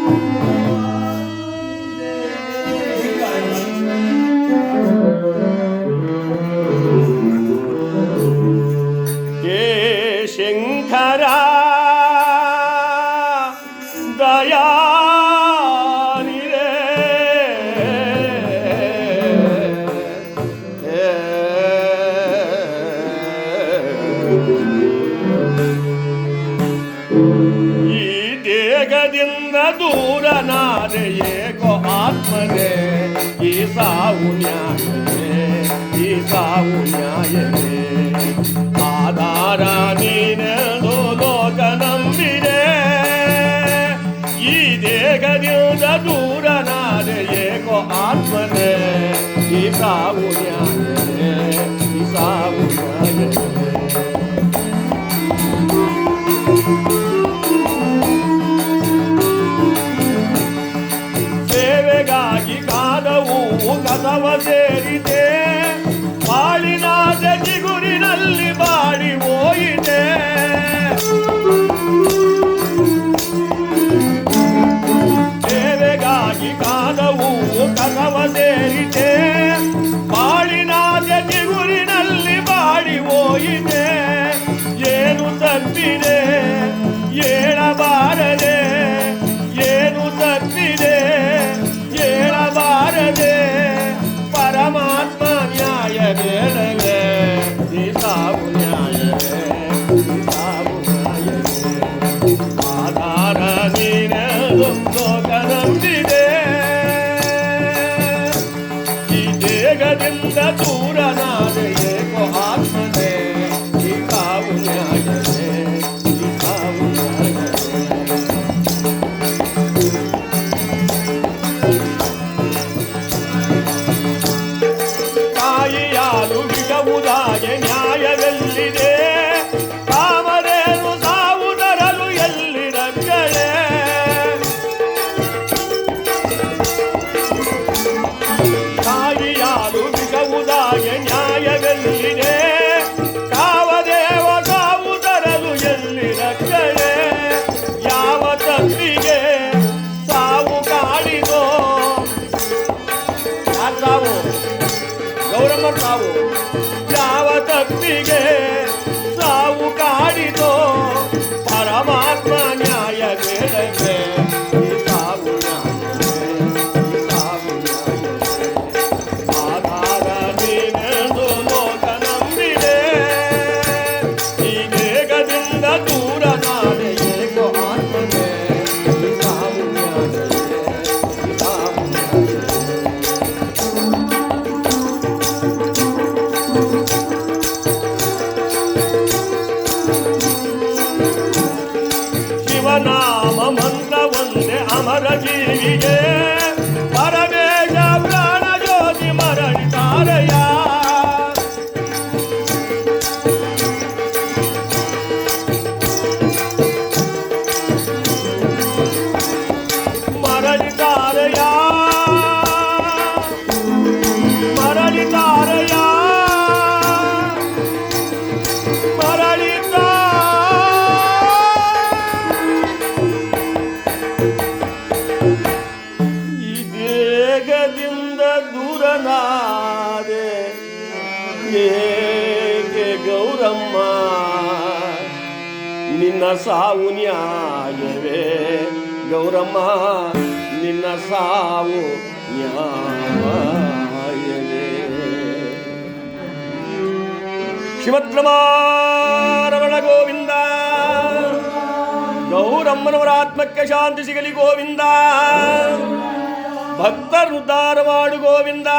Música ದೇಹದಿಂದ ದೂರನಾದೆ ಏಕೋ ಆತ್ಮನೇ ಈ ಸಾವು ನ್ಯಾಯವೇ ಈ ಸಾವು ನ್ಯಾಯವೇ ಆಧಾರ ನೀನೆಂದು ಲೋಕ ನಂಬಿದೆ ಈ ದೇಹದಿಂದ ದೂರನಾದೆ ಏಕೋ ಆತ್ಮನೇ ಈ ಸಾವು ನ್ಯಾಯವೇ ಸೇರಿದೆ. ಬಾಳಿನಾದ ಜಜಿಗುರಿನಲ್ಲಿ ಬಾಡಿ ಹೋಯಿದೆ ಸೇವೆಗಾಗಿ ಕಾದವು ಕಸವ ಸೇರಿದೆ ಬಾಳಿನಾದ ಜಜಿಗುರಿನಲ್ಲಿ ಬಾಡಿ ಹೋಯಿದೆ ಏನು ತಪ್ಪಿದೆ? ಹೇಳಬಾರದೆ. ಗೌರಮ್ಮ ಸಾವು ಯಾವ ತಪ್ಪಿಗೆ ಸಾವು ಕಾಡಿದೋ பரஜீவியே பரமேஜ பிராண ஜோதி மரணி தாரையா ದೇಹದಿಂದ ದೂರನಾದೆ. ಏಕೆ ಗೌರಮ್ಮ, ನಿನ್ನ ಸಾವು ನ್ಯಾಯವೇ? ಗೌರಮ್ಮ, ನಿನ್ನ ಸಾವು ನ್ಯಾಯವೇ? ಶಿವದ್ರಮಾರಮಣ ಗೋವಿಂದ, ಗೌರಮ್ಮನವರ ಆತ್ಮಕ್ಕೆ ಶಾಂತಿ ಸಿಗಲಿ ಗೋವಿಂದ. భక్త రుదారవాడు గోవిందా?